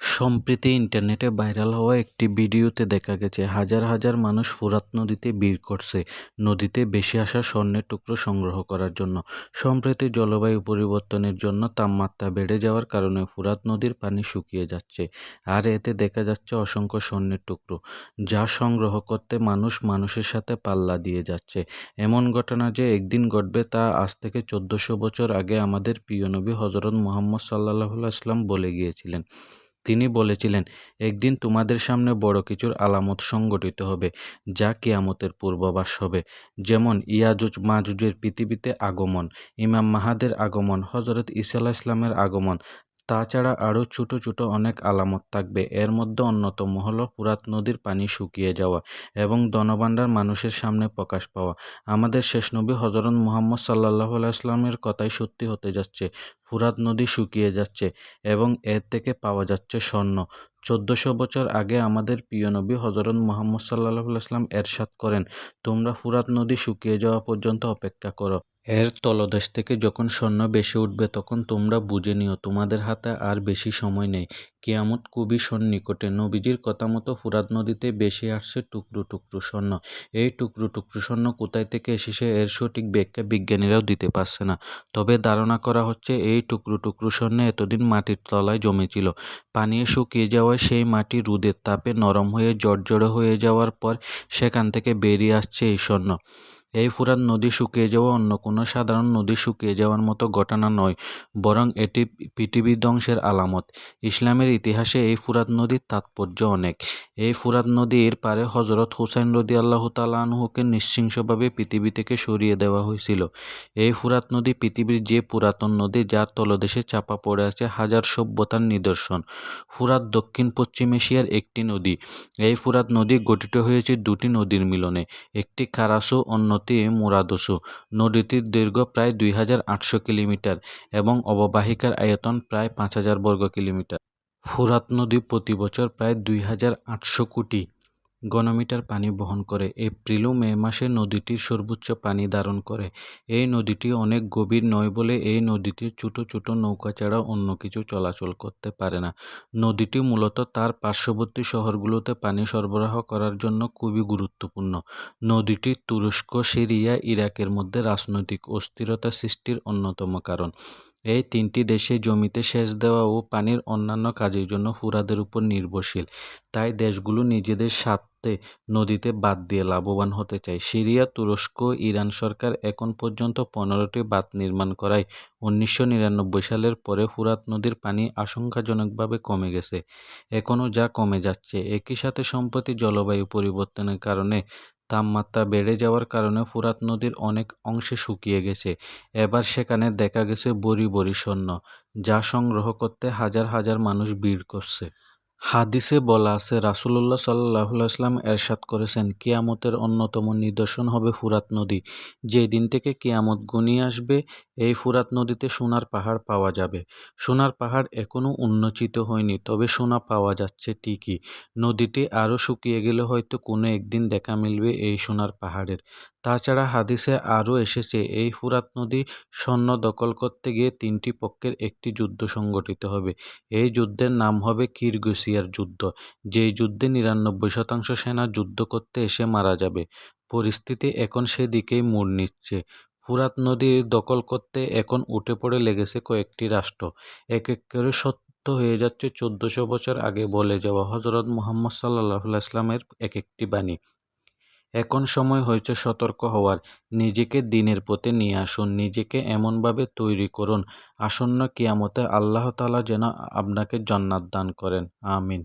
সম্প্রতি ইন্টারনেটে ভাইরাল হওয়া একটি ভিডিওতে দেখা গেছে, হাজার হাজার মানুষ ফোরাত নদীতে ভিড় করছে, নদীতে বেশি আসা স্বর্ণের টুকরো সংগ্রহ করার জন্য। সম্প্রতি জলবায়ু পরিবর্তনের জন্য তাপমাত্রা বেড়ে যাওয়ার কারণে ফোরাত নদীর পানি শুকিয়ে যাচ্ছে, আর এতে দেখা যাচ্ছে অসংখ্য স্বর্ণের টুকরো, যা সংগ্রহ করতে মানুষ মানুষের সাথে পাল্লা দিয়ে যাচ্ছে। এমন ঘটনা যে একদিন ঘটবে তা আজ থেকে চোদ্দোশো বছর আগে আমাদের প্রিয় নবী হজরত মোহাম্মদ সাল্লাহ আসলাম বলে গিয়েছিলেন। তিনি বলেছিলেন, একদিন তোমাদের সামনে বড় কিছুর আলামত সংগঠিত হবে, যা কিয়ামতের পূর্বাভাস হবে। যেমন ইয়াজুজ মাজুজের পৃথিবীতে আগমন, ইমাম মাহাদের আগমন হজরত ইসাল্লাহ ইসলামের আগমন তাছাড়া আরও ছোট ছোট অনেক আলামত থাকবে। এর মধ্যে অন্যতম হল পুরাত নদীর পানি শুকিয়ে যাওয়া এবং দনবান্ডার মানুষের সামনে প্রকাশ পাওয়া। আমাদের শেষ নবী হজরত মুহাম্মদ সাল্লাহ আলাইসলামের কথাই সত্যি হতে যাচ্ছে। ফুরাত নদী শুকিয়ে যাচ্ছে এবং এর থেকে পাওয়া যাচ্ছে স্বর্ণ। চোদ্দোশো বছর আগে আমাদের প্রিয় নবী হজরত মোহাম্মদ সাল্লাহ আসলাম এরশাদ করেন, তোমরা ফুরাত নদী শুকিয়ে যাওয়া পর্যন্ত অপেক্ষা করো। এর তলদেশ থেকে যখন স্বর্ণ বেশি উঠবে, তখন তোমরা বুঝে নিও, তোমাদের হাতে আর বেশি সময় নেই। কেয়ামত খুবই সন্নিকটে, নবীজির কথা মতো ফুরাত নদীতে বেশি আসছে টুকরো টুকরো স্বর্ণ এই টুকরো টুকরো স্বর্ণ কোথায় থেকে এসেছে এর সঠিক ব্যাখ্যা বিজ্ঞানীরাও দিতে পারছে না। তবে ধারণা করা হচ্ছে এই টুকরো টুকরো স্বর্ণ এতদিন মাটির তলায় জমেছিল। পানি শুকিয়ে যাওয়ায় সেই মাটি রোদের তাপে নরম হয়ে জড়জড়ে হয়ে যাওয়ার পর সেখান থেকে বেরিয়ে আসছে এই স্বর্ণ এই ফুরাত নদী শুকিয়ে যাওয়া অন্য কোনো সাধারণ নদী শুকিয়ে যাওয়ার মতো ঘটনা নয়, বরং এটি পৃথিবী ধ্বংসের আলামত। ইসলামের ইতিহাসে এই ফুরাত নদীর তাৎপর্য অনেক। এই ফুরাত নদীর পারে হজরত হুসাইন রদি আল্লাহ তালাহুকে নিঃশৃংসভাবে পৃথিবী থেকে সরিয়ে দেওয়া হয়েছিল। এই ফুরাত নদী পৃথিবীর যে পুরাতন নদী যার তলদেশে চাপা পড়ে আছে হাজার সভ্যতার নিদর্শন। ফুরাত দক্ষিণ পশ্চিম এশিয়ার একটি নদী। এই ফুরাত নদী গঠিত হয়েছে দুটি নদীর মিলনে। একটি কারাসু অন্যটি মুরাদসু। নদীটির দৈর্ঘ্য প্রায় দুই হাজার আটশো কিলোমিটার এবং অববাহিকার আয়তন প্রায় পাঁচ হাজার বর্গ কিলোমিটার। ফুরাত নদী প্রতি বছর প্রায় দুই হাজার আটশো কোটি। ঘনমিটার পানি বহন করে। এপ্রিল ও মে মাসে নদীটির সর্বোচ্চ পানি ধারণ করে। এই নদীটি অনেক গভীর নয় বলে এই নদীতে ছোট ছোট নৌকা ছাড়া অন্য কিছু চলাচল করতে পারে না। নদীটি মূলত তার পার্শ্ববর্তী শহরগুলোতে পানি সরবরাহ করার জন্য খুবই গুরুত্বপূর্ণ। নদীটি তুরস্ক, সিরিয়া, ইরাকের মধ্যে রাজনৈতিক অস্থিরতা সৃষ্টির অন্যতম কারণ। এই তিনটি দেশে জমিতে সেচ দেওয়া ও পানির অন্যান্য কাজের জন্য ফুরাদের উপর নির্ভরশীল। তাই দেশগুলো নিজেদের স্বার্থে নদীতে বাঁধ দিয়ে লাভবান হতে চায়। সিরিয়া, তুরস্ক, ইরান সরকার এখন পর্যন্ত পনেরোটি বাঁধ নির্মাণ করায়। উনিশশো নিরানব্বই সালের পরে ফুরাত নদীর পানি আশঙ্কাজনকভাবে কমে গেছে। এখনও যা কমে যাচ্ছে, একই সাথে সম্প্রতি জলবায়ু পরিবর্তনের কারণে তাপমাত্রা বেড়ে যাওয়ার কারণে ফুরাত নদীর অনেক অংশে শুকিয়ে গেছে। এবার সেখানে দেখা গেছে বড়ি বড়ি সৈন্য, যা সংগ্রহ করতে হাজার হাজার মানুষ ভিড় করছে। হাদিসে বলা আছে রাসুল্লাহ সাল্লাহ আসলাম এরশাদ করেছেন, কিয়ামতের অন্যতম নিদর্শন হবে ফুরাত নদী। যে দিন থেকে কিয়ামত গুনিয়ে আসবে, এই ফুরাত নদীতে সোনার পাহাড় পাওয়া যাবে। সোনার পাহাড় এখনও উন্মোচিত হয়নি, তবে সোনা পাওয়া যাচ্ছে ঠিকই। নদীটি আরও শুকিয়ে গেলে হয়তো কোনো একদিন দেখা মিলবে এই সোনার পাহাড়ের। তাছাড়া হাদিসে আরও এসেছে, এই ফুরাত নদী স্বর্ণ দখল করতে গিয়ে তিনটি পক্ষের একটি যুদ্ধ সংগঠিত হবে। এই যুদ্ধের নাম হবে কিরগুসিয়ার যুদ্ধ। যেই যুদ্ধে নিরানব্বই শতাংশ সেনা যুদ্ধ করতে এসে মারা যাবে। পরিস্থিতি এখন সেদিকেই মোড় নিচ্ছে। ফুরাত নদী দখল করতে এখন উঠে পড়ে লেগেছে কয়েকটি রাষ্ট্র। এক এক করে সত্য হয়ে যাচ্ছে চোদ্দশো বছর আগে বলে যাওয়া হজরত মোহাম্মদ সাল্লাহ ইসলামের এক একটি বাণী। এখন সময় হয়েছে সতর্ক হওয়ার। নিজেকে দিনের পথে নিয়ে আসুন, নিজেকে এমনভাবে তৈরি করুন। আসন্ন কিয়ামতে আল্লাহ তালা যেন আপনাকে জন্নাত দান করেন। আমিন।